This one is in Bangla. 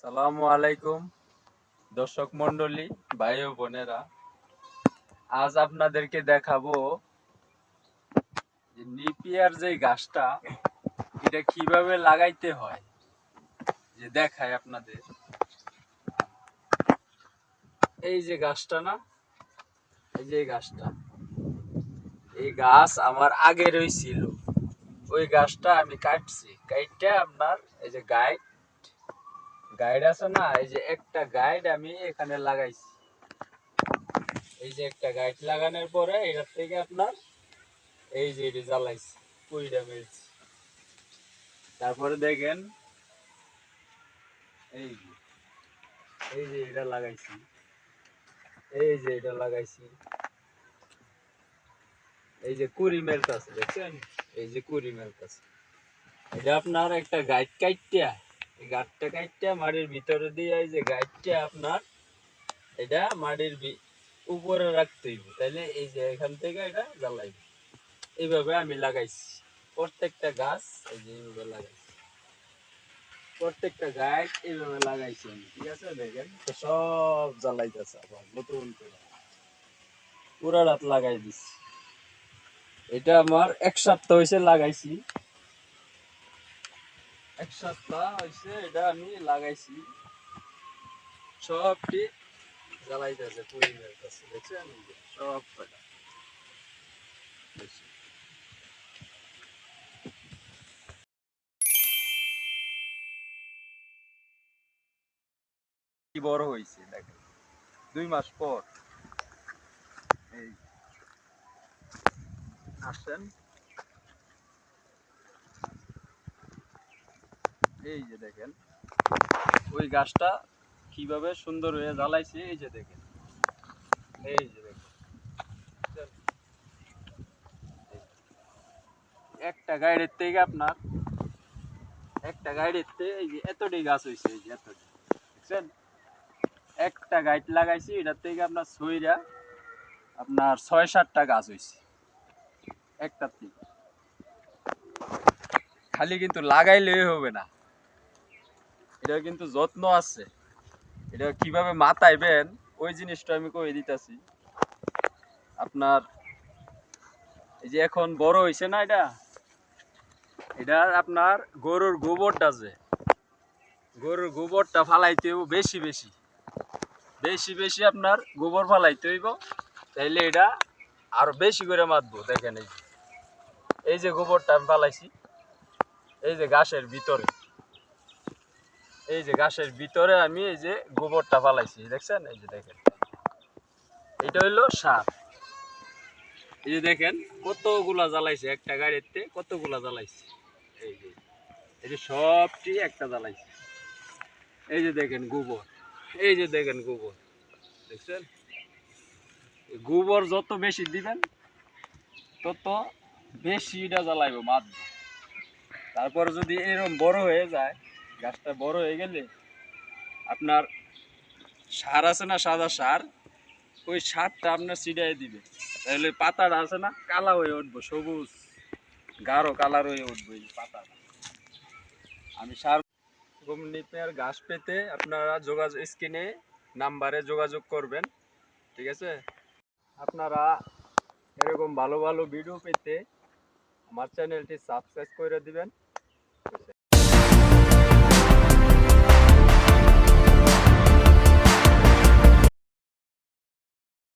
সালামু আলাইকুম, দর্শক মন্ডলী ভাই ও বোনেরা। আজ আপনাদেরকে দেখাবো নিপিয়ার যে গাছটা, এটা কীভাবে লাগাইতে হয়, যে দেখায় আপনাদের। এই যে গাছটা না, এই যে গাছটা, এই গাছ আমার আগে রইছিল ওই গাছটা আমি কাটছি কাইটটা আপনার এই যে গাইড গাইড আছে না? এই যে একটা গাইড আমি এখানে লাগাইছি। এই যে একটা গাইড লাগানোর পরে এটার থেকে আপনার এই যে এটি জ্বালাইছি পুইটা মেরেছি। তারপরে দেখেন, এই এই যে এটা লাগাইছি। এই যে এটা লাগাইছি। এই যে কুড়ি মেলতাছে দেখছেন? এই যে কুড়ি মেলতাছে এটা আপনার একটা গাইড কাইটিয়া। মাটির ভিতরে দিয়ে যে আপনার, এটা মাটির উপরে রাখতে হইব। তাইলে এই যে এখান থেকে এটা জ্বালাইব। এইভাবে আমি লাগাইছি। প্রত্যেকটা গাছ এই যে এইভাবে লাগাইছি। প্রত্যেকটা গাছ এইভাবে লাগাইছি আমি, ঠিক আছে? দেখেন সব জ্বালাইতেছে আবার নতুন করে। পুরা রাত লাগাই দিছি। এটা আমার এক সপ্তাহ হয়েছে লাগাইছি। এক সপ্তাহ হয়েছে এটা আমি লাগাইছি। সবটি জ্বালাইতেছে দেখছেন? বড় হয়েছে দেখেন। দুই মাস পর। এই আসেন এই যে দেখেন, ওই গাছটা কীভাবে সুন্দর হয়ে জ্বালাইছে, এই যে দেখেন। এই যে দেখেন। একটা গাড়ির থেকে আপনার, একটা গাড়ির থেকে এই যে এতটি গাছ হয়েছে এই যে এতটি। বুঝছেন একটা গাইড লাগাইছি, এটার থেকে আপনার ছইরা আপনার ছয় সাতটা গাছ হয়েছে একটার থেকে। খালি কিন্তু লাগাইলেই হবে না। এটা কিন্তু যত্ন আছে। এটা কীভাবে মাতাইবেন, ওই জিনিসটা আমি কই দিতেছি। আপনার এই যে এখন বড় হয়েছে না এটা? এটা আপনার গরুর গোবরটা যে, গরুর গোবরটা ফালাইতে হইব বেশি বেশি। বেশি বেশি আপনার গোবর ফালাইতে হইব, তাইলে এটা আরও বেশি করে মাতবো, দেখেন এই যে। এই যে গোবরটা আমি ফালাইছি, এই যে ঘাসের ভিতরে। এই যে গাছের ভিতরে আমি এই যে গোবরটা ফালাইছি, দেখছেন? এই যে দেখেন। এটা হইল সার। এই যে দেখেন, কতগুলা জ্বালাইছে একটা গাড়িতে, কতগুলা জ্বালাইছে। এই যে এই যে সবটি একটা জ্বালাইছে। এই যে দেখেন গোবর। এই যে দেখেন গোবর। দেখছেন? গোবর যত বেশি দিবেন, তত বেশি এটা জ্বালাইব মাছ তারপর যদি এরকম বড় হয়ে যায় গাছটা বড় হয়ে গেলে আপনার সার আছে না সাদা সার, ওই সারটা আপনার ছিটাই দিবে। তাহলে পাতাটা আছে না, কালা হয়ে উঠবো, সবুজ, গাঢ় কালার হয়ে উঠবো এই পাতাটা। আমি সার নিপের ঘাস পেতে আপনারা যোগাযোগ, স্ক্রিনে নাম্বারে যোগাযোগ করবেন, ঠিক আছে? আপনারা এরকম ভালো ভালো ভিডিও পেতে আমার চ্যানেলটি সাবস্ক্রাইব করে দিবেন।